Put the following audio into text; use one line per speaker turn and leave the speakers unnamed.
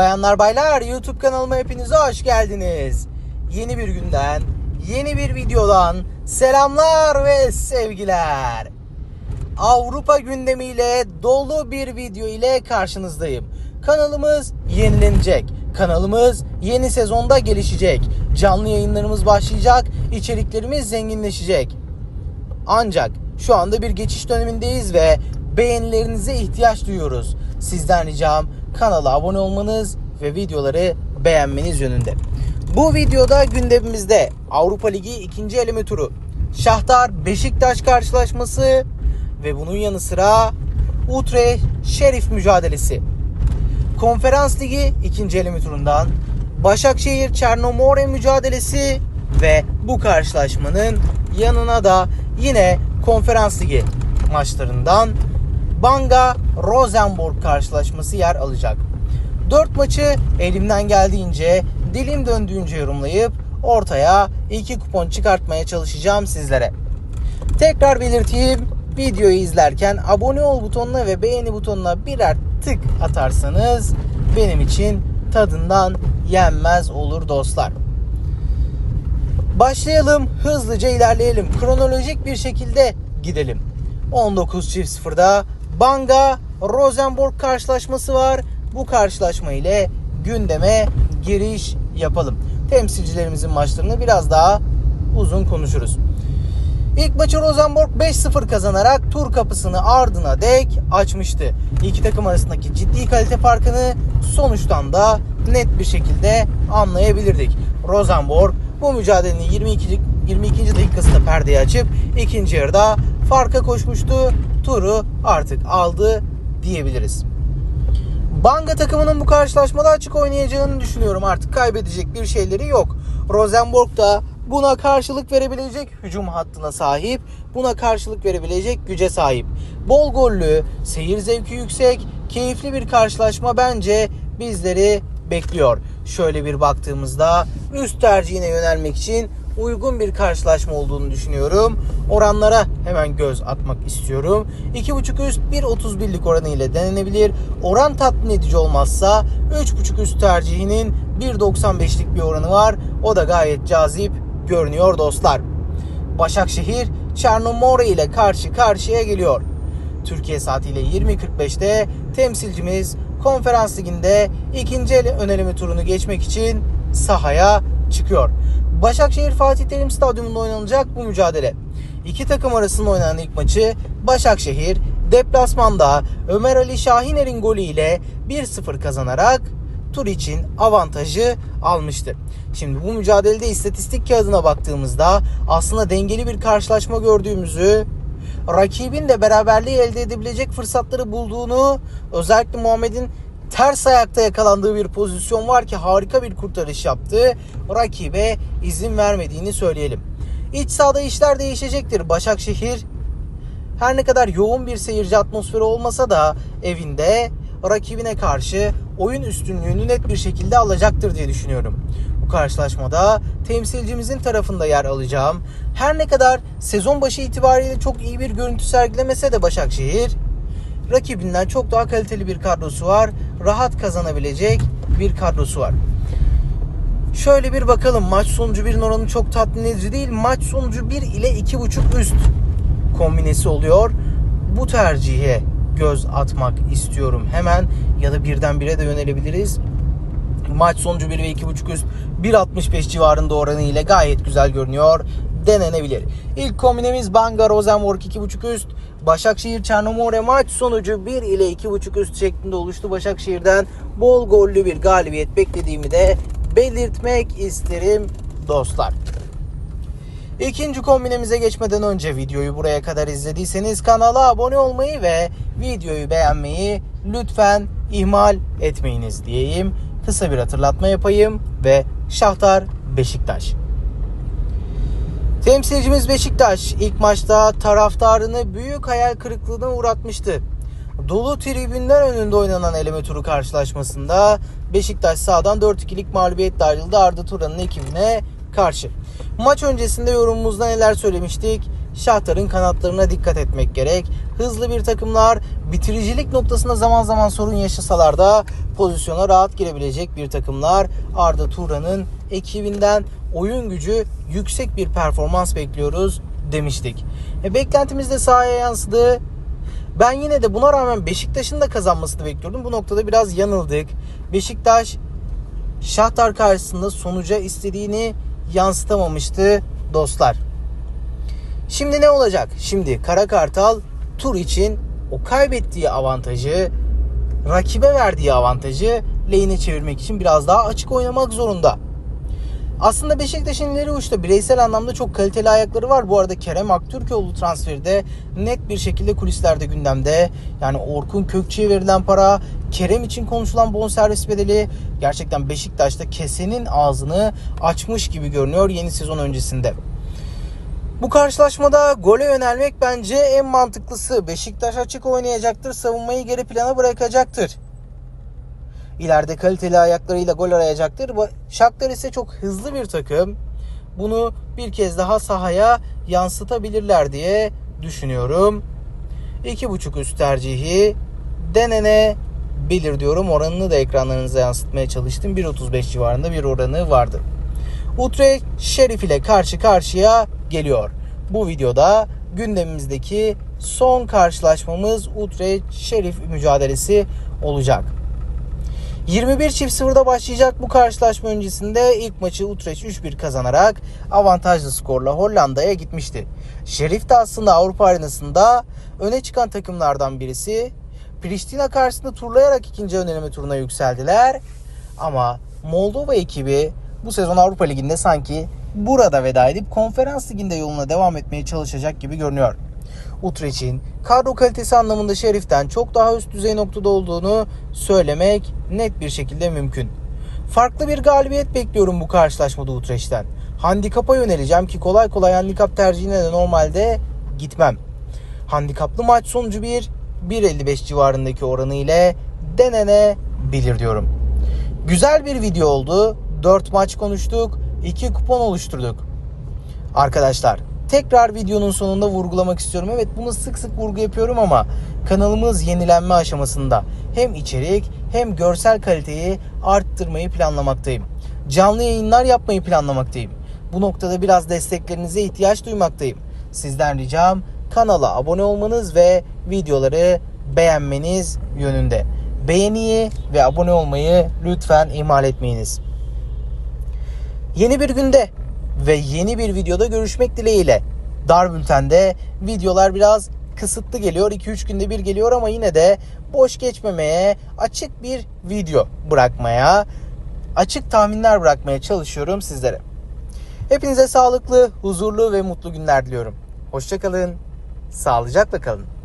Bayanlar baylar YouTube kanalıma hepinize hoş geldiniz. Yeni bir günden, yeni bir videodan selamlar ve sevgiler. Avrupa gündemiyle dolu bir video ile karşınızdayım. Kanalımız yenilenecek. Kanalımız yeni sezonda gelişecek. Canlı yayınlarımız başlayacak. içeriklerimiz zenginleşecek. Ancak şu anda bir geçiş dönemindeyiz ve beğenilerinize ihtiyaç duyuyoruz. Sizden ricam kanala abone olmanız ve videoları beğenmeniz yönünde. Bu videoda gündemimizde Avrupa Ligi ikinci eleme turu, Şahtar Beşiktaş karşılaşması ve bunun yanı sıra Utrecht Şerif mücadelesi. Konferans Ligi ikinci eleme turundan Başakşehir Çernomore mücadelesi ve bu karşılaşmanın yanına da yine Konferans Ligi maçlarından Banga Rosenborg karşılaşması yer alacak. 4 maçı elimden geldiğince, dilim döndüğünce yorumlayıp ortaya 2 kupon çıkartmaya çalışacağım sizlere. Tekrar belirteyim, videoyu izlerken abone ol butonuna ve beğeni butonuna birer tık atarsanız benim için tadından yenmez olur dostlar. Başlayalım, hızlıca ilerleyelim. Kronolojik bir şekilde gidelim. 19.00'da Banga Rosenborg karşılaşması var. Bu karşılaşma ile gündeme giriş yapalım. Temsilcilerimizin maçlarını biraz daha uzun konuşuruz. İlk maçı Rosenborg 5-0 kazanarak tur kapısını ardına dek açmıştı. İki takım arasındaki ciddi kalite farkını sonuçtan da net bir şekilde anlayabilirdik. Rosenborg bu mücadelenin 22. 22. dakikasında perdeyi açıp ikinci yarıda farka koşmuştu. Turu artık aldı diyebiliriz. Banga takımının bu karşılaşmada açık oynayacağını düşünüyorum. Artık kaybedecek bir şeyleri yok. Rosenborg da buna karşılık verebilecek hücum hattına sahip, buna karşılık verebilecek güce sahip. Bol gollü, seyir zevki yüksek, keyifli bir karşılaşma bence bizleri bekliyor. Şöyle bir baktığımızda üst tercihine yönelmek için uygun bir karşılaşma olduğunu düşünüyorum. Oranlara hemen göz atmak istiyorum. 2.5 üst 1.31'lik oranı ile denenebilir. Oran tatmin edici olmazsa 3.5 üst tercihinin 1.95'lik bir oranı var. O da gayet cazip görünüyor dostlar. Başakşehir Çernomore ile karşı karşıya geliyor. Türkiye saatiyle 20.45'te temsilcimiz konferans liginde ikinci el öneleme turunu geçmek için sahaya çıkıyor. Başakşehir Fatih Terim Stadyumunda oynanacak bu mücadele. İki takım arasında oynanan ilk maçı Başakşehir deplasmanda Ömer Ali Şahiner'in golü ile 1-0 kazanarak tur için avantajı almıştı. Şimdi bu mücadelede istatistik kağıdına baktığımızda aslında dengeli bir karşılaşma gördüğümüzü rakibin de beraberliği elde edebilecek fırsatları bulduğunu özellikle Muhammed'in ters ayakta yakalandığı bir pozisyon var ki harika bir kurtarış yaptı. Rakibe izin vermediğini söyleyelim. İç sahada işler değişecektir. Başakşehir her ne kadar yoğun bir seyirci atmosferi olmasa da evinde rakibine karşı oyun üstünlüğünü net bir şekilde alacaktır diye düşünüyorum. Bu karşılaşmada temsilcimizin tarafında yer alacağım. Her ne kadar sezon başı itibariyle çok iyi bir görüntü sergilemese de Başakşehir rakibinden çok daha kaliteli bir kadrosu var. Rahat kazanabilecek bir kadrosu var. Şöyle bir bakalım. Maç sonucu bir oranı çok tatmin edici değil. Maç sonucu 1 ile 2.5 üst kombinesi oluyor. Bu tercihe göz atmak istiyorum hemen ya da birden bire de yönelebiliriz. Maç sonucu 1 ve 2.5 üst 1.65 civarında oranı ile gayet güzel görünüyor. Denenebilir. İlk kombinemiz Banga Rosenborg 2.5 üst. Başakşehir Çernomore maç sonucu 1 ile 2.5 üst şeklinde oluştu. Başakşehir'den bol gollü bir galibiyet beklediğimi de belirtmek isterim dostlar. İkinci kombinemize geçmeden önce videoyu buraya kadar izlediyseniz kanala abone olmayı ve videoyu beğenmeyi lütfen ihmal etmeyiniz diyeyim. Kısa bir hatırlatma yapayım ve Şahtar Beşiktaş. Temsilcimiz Beşiktaş ilk maçta taraftarını büyük hayal kırıklığına uğratmıştı. Dolu tribünler önünde oynanan eleme turu karşılaşmasında Beşiktaş sağdan 4-2'lik mağlubiyetle ayrıldı Arda Turan'ın ekibine karşı. Maç öncesinde yorumumuzda neler söylemiştik? Shakhtar'ın kanatlarına dikkat etmek gerek. Hızlı bir takımlar bitiricilik noktasında zaman zaman sorun yaşasalar da pozisyona rahat girebilecek bir takımlar. Arda Turan'ın ekibinden oyun gücü yüksek bir performans bekliyoruz demiştik. E, beklentimiz de sahaya yansıdı. Ben yine de buna rağmen Beşiktaş'ın da kazanmasını bekliyordum. Bu noktada biraz yanıldık. Beşiktaş Şahtar karşısında sonuca istediğini yansıtamamıştı dostlar. Şimdi ne olacak? Şimdi Kara Kartal tur için o kaybettiği avantajı, rakibe verdiği avantajı lehine çevirmek için biraz daha açık oynamak zorunda. Aslında Beşiktaş'ın ileri uçta bireysel anlamda çok kaliteli ayakları var. Bu arada Kerem Aktürkoğlu transferi de net bir şekilde kulislerde gündemde. Yani Orkun Kökçü'ye verilen para, Kerem için konuşulan bonservis bedeli gerçekten Beşiktaş'ta kesenin ağzını açmış gibi görünüyor yeni sezon öncesinde. Bu karşılaşmada gole yönelmek bence en mantıklısı. Beşiktaş açık oynayacaktır, savunmayı geri plana bırakacaktır. İleride kaliteli ayaklarıyla gol arayacaktır. Shakhtar ise çok hızlı bir takım. Bunu bir kez daha sahaya yansıtabilirler diye düşünüyorum. 2.5 üst tercihi denenebilir diyorum. Oranını da ekranlarınıza yansıtmaya çalıştım. 1.35 civarında bir oranı vardı. Utrecht Şerif ile karşı karşıya geliyor. Bu videoda gündemimizdeki son karşılaşmamız Utrecht Şerif mücadelesi olacak. 21 çift sıfırda başlayacak bu karşılaşma öncesinde ilk maçı Utrecht 3-1 kazanarak avantajlı skorla Hollanda'ya gitmişti. Şerif de aslında Avrupa arenasında öne çıkan takımlardan birisi. Pristina karşısında turlayarak ikinci öneleme turuna yükseldiler. Ama Moldova ekibi bu sezon Avrupa Ligi'nde sanki burada veda edip konferans liginde yoluna devam etmeye çalışacak gibi görünüyor. Utrecht'in kadro kalitesi anlamında Şerif'ten çok daha üst düzey noktada olduğunu söylemek net bir şekilde mümkün. Farklı bir galibiyet bekliyorum bu karşılaşmada Utrecht'ten. Handikapa yöneleceğim ki kolay kolay handikap tercihine de normalde gitmem. Handikaplı maç sonucu 1, 1.55 civarındaki oranı ile denenebilir diyorum. Güzel bir video oldu. 4 maç konuştuk. 2 kupon oluşturduk. Arkadaşlar tekrar videonun sonunda vurgulamak istiyorum. Evet bunu sık sık vurgu yapıyorum ama kanalımız yenilenme aşamasında. Hem içerik hem görsel kaliteyi arttırmayı planlamaktayım. Canlı yayınlar yapmayı planlamaktayım. Bu noktada biraz desteklerinize ihtiyaç duymaktayım. Sizden ricam kanala abone olmanız ve videoları beğenmeniz yönünde. Beğeniyi ve abone olmayı lütfen ihmal etmeyiniz. Yeni bir günde ve yeni bir videoda görüşmek dileğiyle. Dar Bülten'de videolar biraz kısıtlı geliyor. 2-3 günde bir geliyor ama yine de boş geçmemeye, açık bir video bırakmaya, açık tahminler bırakmaya çalışıyorum sizlere. Hepinize sağlıklı, huzurlu ve mutlu günler diliyorum. Hoşçakalın, sağlıcakla kalın.